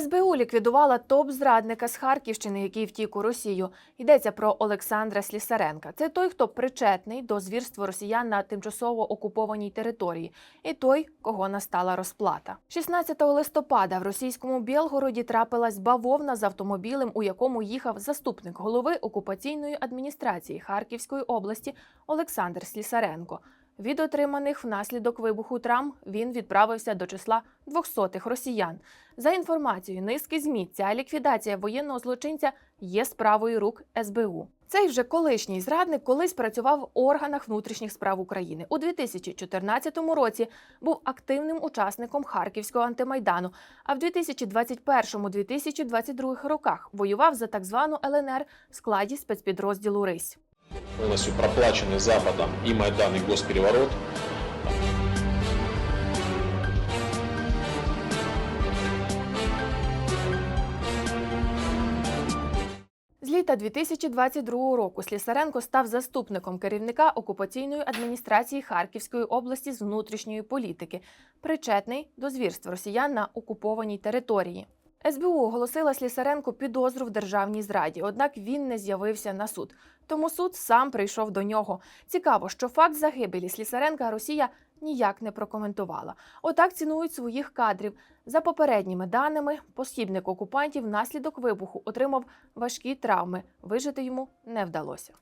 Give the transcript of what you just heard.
СБУ ліквідувала топ-зрадника з Харківщини, який втік у Росію. Йдеться про Олександра Слісаренка. Це той, хто причетний до звірства росіян на тимчасово окупованій території, і той, кого настала розплата. 16 листопада в російському Білгороді трапилась бавовна з автомобілем, у якому їхав заступник голови окупаційної адміністрації Харківської області Олександр Слісаренко. Від отриманих внаслідок вибуху травм він відправився до числа двохсотих росіян. За інформацією низки ЗМІ, ця ліквідація воєнного злочинця є справою рук СБУ. Цей вже колишній зрадник колись працював в органах внутрішніх справ України. У 2014 році був активним учасником Харківського антимайдану, а в 2021-2022 роках воював за так звану ЛНР в складі спецпідрозділу Рись. Полностью проплаченный Западом и Майдан, и госпереворот. З літа 2022 року Слісаренко став заступником керівника окупаційної адміністрації Харківської області з внутрішньої політики, причетний до звірств росіян на окупованій території. СБУ оголосила Слісаренку підозру в державній зраді, однак він не з'явився на суд. Тому суд сам прийшов до нього. Цікаво, що факт загибелі Слісаренка Росія ніяк не прокоментувала. Отак цінують своїх кадрів. За попередніми даними, посібник окупантів внаслідок вибуху отримав важкі травми. Вижити йому не вдалося.